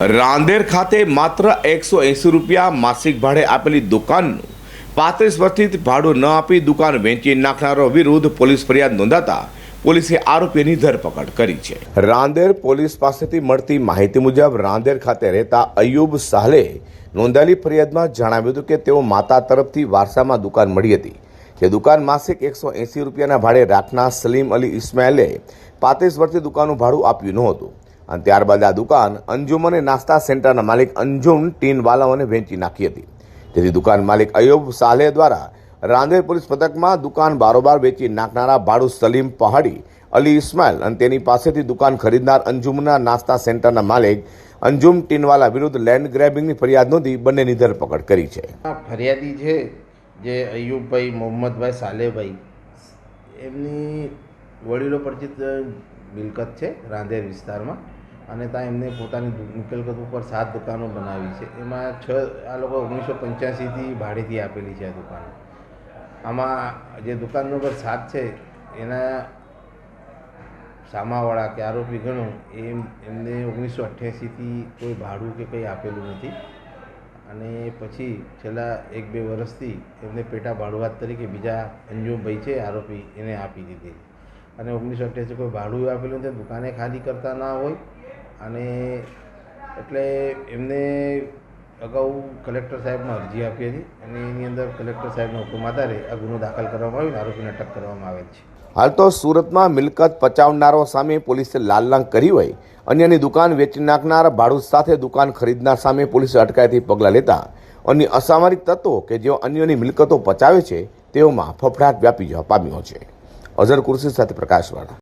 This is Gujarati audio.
રાંદેર ખાતે માત્ર એકસો એંસી રૂપિયા માસિક ભાડે આપેલી દુકાનનું પાંત્રીસ વર્ષથી ભાડું ન આપી દુકાન વેચી નાખનારો વિરુદ્ધ પોલીસ ફરિયાદ નોંધાતા પોલીસે આરોપીની ધરપકડ કરી છે. રાંદેર પોલીસ પાસેથી મળતી માહિતી મુજબ રાંદેર ખાતે રહેતા અયુબ સાહલે નોંધાયેલી ફરિયાદમાં જણાવ્યું હતું કે તેઓ માતા તરફથી વારસામાં દુકાન મળી હતી. જે દુકાન માસિક એકસો એંસી રૂપિયાના ભાડે રાખનાર સલીમ અલી ઇસ્માઇલે પાંત્રીસ વર્ષથી દુકાનનું ભાડું આપ્યું નહોતું. અને ત્યારબાદ આ દુકાન અંજુમ અને નાસ્તા સેન્ટરના માલિક અંજુમ ટીનવાલાઓને વેચી નાખી હતી. તેથી દુકાન માલિક અયુબ સાલે દ્વારા રાંદેર પોલીસ પથકમાં દુકાન બારોબાર વેચી નાખનારા ભાડુ સલીમ પહાડી, અલી ઇસ્માઇલ અને તેની પાસેથી દુકાન ખરીદનાર અંજુમના નાસ્તા સેન્ટરના માલિક અંજુમ ટીનવાલા વિરુદ્ધ લેન્ડ ગ્રેબિંગની ફરિયાદ નોંધી બંનેની ધરપકડ કરી છે. ફરિયાદી છે જે અયુબભાઈ મોહમ્મદભાઈ સાલેભાઈ, એમની વડીલો પરિચિત મિલકત છે રાંદેર વિસ્તારમાં. અને ત્યાં એમને પોતાની મિલકત ઉપર સાત દુકાનો બનાવી છે. એમાં છ, આ લોકો ઓગણીસો પંચ્યાસીથી ભાડેથી આપેલી છે આ દુકાનો. આમાં જે દુકાન નંબર સાત છે, એના સામાવાળા કે આરોપી ગણો, એમ, એમને ઓગણીસો અઠ્યાસીથી કોઈ ભાડું કે કંઈ આપેલું નથી. અને પછી છેલ્લા એક બે વર્ષથી એમને પેટા ભાડુઆત તરીકે બીજા અંજુમભાઈ છે, આરોપી, એને આપી દીધી અને ઓગણીસો અઠ્યાસી કોઈ ભાડું આપેલું નથી, દુકાને ખાલી કરતા ના હોય અને એટલે એમને અગાઉ કલેક્ટર સાહેબમાં અરજી આપી હતી અને એની અંદર કલેક્ટર સાહેબના હુકમ આધારે આ ગુનો દાખલ કરવામાં આવ્યો આરોપીને અટક કરવામાં આવેલ છે. હાલ તો સુરતમાં મિલકત પચાવનારો સામે પોલીસે લાલલાંગ કરી હોય, અન્યની દુકાન વેચી નાખનાર ભાડૂત સાથે દુકાન ખરીદનાર સામે પોલીસે અટકાયતી પગલાં લેતા, અન્ય અસામરિક તત્વો કે જેઓ અન્યની મિલકતો પચાવે છે, તેઓમાં ફફડાટ વ્યાપી જવા પામ્યો છે. અઝર કુર્સી સાથે પ્રકાશવાળા.